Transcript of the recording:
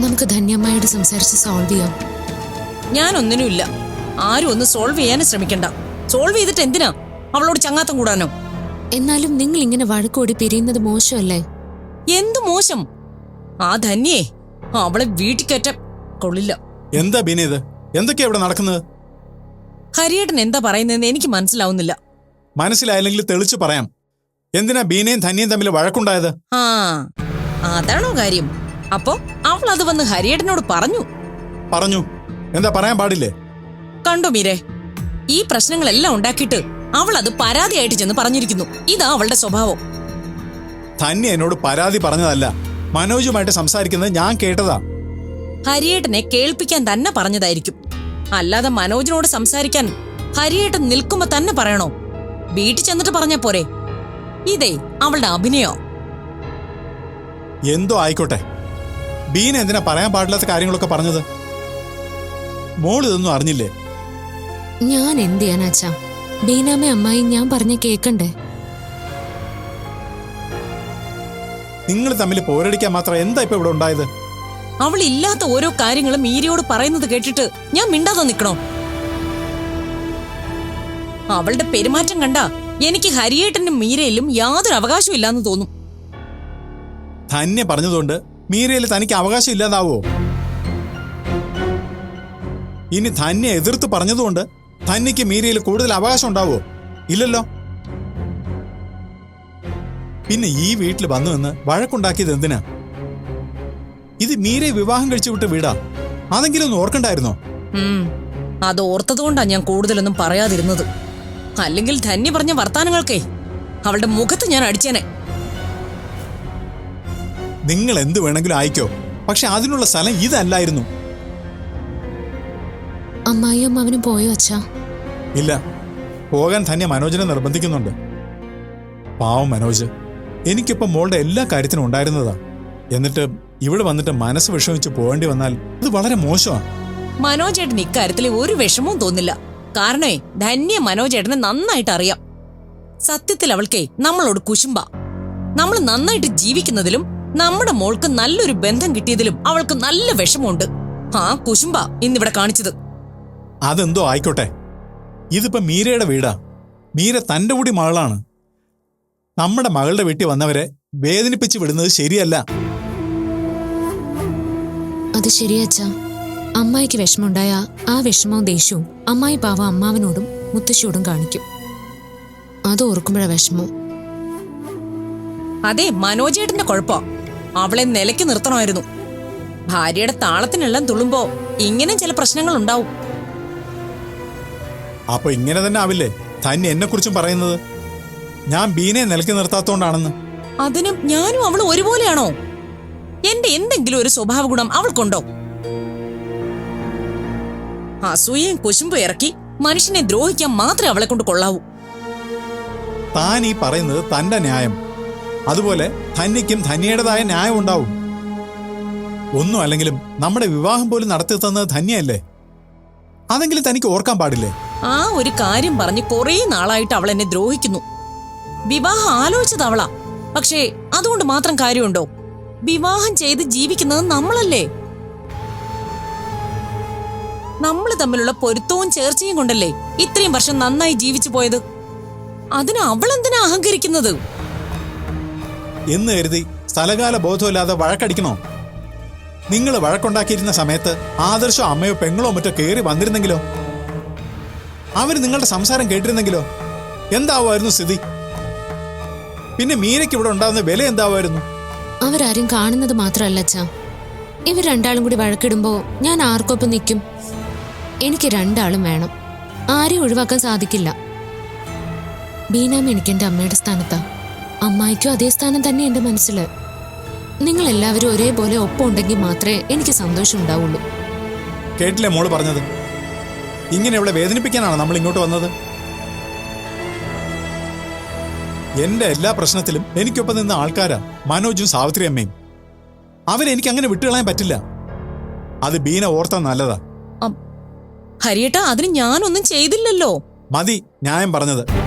നമുക്ക് ധന്യമ്മയോട് സംസാരിച്ച് സോൾവ് ചെയ്യാം. ഞാൻ ഞാനൊന്നിനുമില്ല. ആരും ഒന്ന് സോൾവ് ചെയ്യാനും ശ്രമിക്കണ്ട. സോൾവ് ചെയ്തിട്ട് എന്തിനാ? അവളോട് ചങ്ങാത്തം കൂടാനോ? എന്നാലും നിങ്ങൾ ഇങ്ങനെ വഴക്കോടി പിരിയുന്നത് മോശമല്ലേ? എന്തു മോശം? ആ ധന്യേ അവളെ വീട്ടിൽ കയറ്റ കൊള്ളില്ല. എന്താ ബിനീത് ഇത്? എന്തൊക്കെയാ ഇവിടെ നടക്കുന്നത്? ഹരിയേട്ടൻ എന്താ പറയുന്നതെന്ന് എനിക്ക് മനസ്സിലാവുന്നില്ല. മനസ്സിലായില്ലെങ്കിൽ തെളിച്ചു പറയാം. എന്തിനാ ബീനയും ധന്യയും തമ്മിൽ വഴക്കുണ്ടായത്? ആ അതാണോ കാര്യം? അപ്പോ അവൾ അത് വന്ന് ഹരിയേട്ടനോട് പറഞ്ഞു. പറഞ്ഞു. എന്താ പറയാൻ പാടില്ലേ? കണ്ടോ മീരെ ഈ പ്രശ്നങ്ങളെല്ലാം ഉണ്ടാക്കിയിട്ട് അവൾ അത് പരാതിയായിട്ട് ചെന്ന് പറഞ്ഞിരിക്കുന്നു. ഇതാ അവളുടെ സ്വഭാവം. തന്നെ എന്നോട് പരാതി പറഞ്ഞതല്ല മനോജുമായിട്ട് സംസാരിക്കുന്നത് ഞാൻ കേട്ടതാ. ഹരിയേട്ടനെ കേൾപ്പിക്കാൻ തന്നെ പറഞ്ഞതായിരിക്കും. അല്ലാതെ മനോജിനോട് സംസാരിക്കാൻ ഹരിയേട്ടൻ നിൽക്കുമ്പോ തന്നെ പറയണോ? വീട്ടിൽ ചെന്നിട്ട് പറഞ്ഞ പോരെ. ഇതേ അവളുടെ അഭിനയോ. എന്തോ ആയിക്കോട്ടെ. ബീന എന്തിനാ പറയാൻ പാടില്ലാത്ത കാര്യങ്ങളൊക്കെ പറഞ്ഞത്? മോൾ ഇതൊന്നും അറിഞ്ഞില്ലേ? ഞാൻ എന്ത് ചെയ്യാനാച്ചാ ബീനാമ അമ്മായി ഞാൻ പറഞ്ഞ കേക്കണ്ടേ? നിങ്ങൾ തമ്മിൽ പോരടിക്കാൻ മാത്രം എന്താ ഇപ്പൊ ഇവിടെ ഉണ്ടായത്? അവൾ ഇല്ലാത്ത ഓരോ കാര്യങ്ങളും മീരയോട് പറയുന്നത് കേട്ടിട്ട് ഞാൻ മിണ്ടാതെ നിക്കണോ? അവളുടെ പെരുമാറ്റം കണ്ട എനിക്ക് ഹരിയേട്ടനും മീരയിലും യാതൊരു അവകാശവും ഇല്ലാന്ന് തോന്നും. ധന്യ പറഞ്ഞതുകൊണ്ട് മീരയിൽ തനിക്ക് അവകാശം ഇല്ലാതാവോ? ഇനി ധന്യെ എതിർത്ത് പറഞ്ഞതുകൊണ്ട് ധന്യക്ക് മീരയിൽ കൂടുതൽ അവകാശം ഉണ്ടാവോ? ഇല്ലല്ലോ. പിന്നെ ഈ വീട്ടിൽ വന്നു നിന്ന് വഴക്കുണ്ടാക്കിയത് എന്തിനാ? ഇത് മീരെ വിവാഹം കഴിച്ചു വിട്ട വീടാ. അതെങ്കിലും ഒന്ന് ഓർക്കണ്ടായിരുന്നോ? അത് ഓർത്തതുകൊണ്ടാ ഞാൻ കൂടുതലൊന്നും പറയാതിരുന്നത്. അല്ലെങ്കിൽ ധന്യ പറഞ്ഞ വർത്താനങ്ങൾക്കേ അവളുടെ മുഖത്ത് ഞാൻ അടിച്ചേനെ. നിങ്ങൾ എന്ത് വേണമെങ്കിലും ആയിക്കോ പക്ഷെ അതിനുള്ള സ്ഥലം ഇതല്ലായിരുന്നു. അമ്മായിയും അവനും പോയോ അച്ഛാ? ഇല്ല. പോകാൻ തന്നെ മനോജിനെ നിർബന്ധിക്കുന്നുണ്ട്. പാവം മനോജ്. എനിക്കിപ്പോ മോളുടെ എല്ലാ കാര്യത്തിനും ഉണ്ടായിരുന്നതാ. എന്നിട്ട് ഇവിടെ വന്നിട്ട് മനസ്സ് വിഷമിച്ച് പോകേണ്ടി വന്നാൽ അത് വളരെ മോശമാണ്. മനോജേട്ടൻ ഇക്കാര്യത്തിൽ ഒരു വിഷമവും തോന്നില്ല. കാരണേ ധന്യ മനോജേട്ടനെ നന്നായിട്ട് അറിയാം. സത്യത്തിൽ അവൾക്കേ നമ്മളോട് കുശുമ്പ. നമ്മൾ നന്നായിട്ട് ജീവിക്കുന്നതിലും നമ്മുടെ മോൾക്ക് നല്ലൊരു ബന്ധം കിട്ടിയതിലും അവൾക്ക് നല്ല വിഷമമുണ്ട്. ആ കുശുമ്പ ഇന്നിവിടെ കാണിച്ചത്. അതെന്തോ ആയിക്കോട്ടെ. ഇതിപ്പോ മീരയുടെ വീടാ. മീര തന്റെ കൂടി മകളാണ്. നമ്മുടെ മകളുടെ വീട്ടിൽ വന്നവരെ വേദനിപ്പിച്ച് വിടുന്നത് ശരിയല്ല. അത് ശരിയച്ചാ അമ്മായിക്ക് വിഷമമുണ്ടായ ആ വിഷമവും ദേഷ്യവും അമ്മായി പാവ അമ്മാവനോടും മുത്തശ്ശിയോടും കാണിക്കും. അത് ഓർക്കുമ്പോഴാ വിഷമം. അതെ മനോജേട്ടന്റെ കുഴപ്പ അവളെ നിലയ്ക്ക് നിർത്തണമായിരുന്നു. ഭാര്യയുടെ താളത്തിനെല്ലാം തുള്ളുമ്പോ ഇങ്ങനെ ചില പ്രശ്നങ്ങൾ ഉണ്ടാവും അപ്പൊ ഇങ്ങനെ തന്നെ ആവില്ലേ? തന്നെ എന്നെ കുറിച്ചും പറയുന്നത്? ഞാൻ ബീനെ നിലയ്ക്ക് നിർത്താത്തോണ്ടാണെന്ന്. അതിനും ഞാനും അവൾ ഒരുപോലെയാണോ? എന്റെ എന്തെങ്കിലും ഒരു സ്വഭാവ ഗുണം അവൾക്കുണ്ടോ? അസൂയയും കുശുമ്പും ഇറക്കി മനുഷ്യനെ ദ്രോഹിക്കാൻ മാത്രമേ അവളെ കൊണ്ട് കൊള്ളാവൂ. താൻ ഈ പറയുന്നത് തന്റെ ന്യായം. അതുപോലെ ധന്യയ്ക്കും ധന്യയുടേതായ ന്യായം ഉണ്ടാവും. ഒന്നും അല്ലെങ്കിലും നമ്മുടെ വിവാഹം പോലും നടത്തി തന്നത് ധന്യയല്ലേ? അതെങ്കിലും തനിക്ക് ഓർക്കാൻ പാടില്ലേ? ആ ഒരു കാര്യം പറഞ്ഞ് കുറേ നാളായിട്ട് അവൾ എന്നെ ദ്രോഹിക്കുന്നു. വിവാഹം ആലോചിച്ചത് അവളാ. പക്ഷേ അതുകൊണ്ട് മാത്രം കാര്യമുണ്ടോ? വിവാഹം ചെയ്ത് ജീവിക്കുന്നത് നമ്മളല്ലേ? നമ്മൾ തമ്മിലുള്ള പൊരുത്തവും ചേർച്ചയും കൊണ്ടല്ലേ ഇത്രയും വർഷം നന്നായി ജീവിച്ചു പോയത്? അതിന് അവളെന്തിനാ അഹങ്കരിക്കുന്നത്? എന്ന് കരുതി സ്ഥലകാല ബോധമില്ലാതെ വഴക്കടിക്കണോ? നിങ്ങൾ വഴക്കുണ്ടാക്കിയിരുന്ന സമയത്ത് ആദർശോ അമ്മയോ പെങ്ങളോ മറ്റോ കയറി വന്നിരുന്നെങ്കിലോ? അവർ നിങ്ങളുടെ സംസാരം കേട്ടിരുന്നെങ്കിലോ? എന്താവുമായിരുന്നു സ്ഥിതി? പിന്നെ മീനയ്ക്ക് ഇവിടെ ഉണ്ടാകുന്ന വില എന്താവുമായിരുന്നു? അവരാരും കാണുന്നത് മാത്രമല്ല അച്ഛാ. ഇവർ രണ്ടാളും കൂടി വഴക്കിടുമ്പോ ഞാൻ ആർക്കൊപ്പം നിൽക്കും? എനിക്ക് രണ്ടാളും വേണം. ആരെയും ഒഴിവാക്കാൻ സാധിക്കില്ല. ബീനാമ എനിക്ക് എന്റെ അമ്മയുടെ സ്ഥാനത്താ. അമ്മായിക്കും അതേ സ്ഥാനം തന്നെ എന്റെ മനസ്സിൽ. നിങ്ങൾ എല്ലാവരും ഒരേപോലെ ഒപ്പം ഉണ്ടെങ്കിൽ മാത്രമേ എനിക്ക് സന്തോഷം ഉണ്ടാവുള്ളൂ. കേട്ടില്ലേ മോൾ പറഞ്ഞത്? ഇങ്ങനെ ഇവിടെ വേദനിപ്പിക്കാനാണ് നമ്മൾ ഇങ്ങോട്ട് വന്നത്? എന്റെ എല്ലാ പ്രശ്നത്തിലും എനിക്കൊപ്പം നിന്ന ആൾക്കാരാ മനോജും സാവിത്രി അമ്മയും. അവരെനിക്ക് അങ്ങനെ വിട്ടുകളയാൻ പറ്റില്ല. അത് ബീന ഓർത്ത നല്ലതാ. ഹരിയേട്ടാ അതിന് ഞാനൊന്നും ചെയ്തില്ലല്ലോ. മതി ന്യായം പറഞ്ഞത്.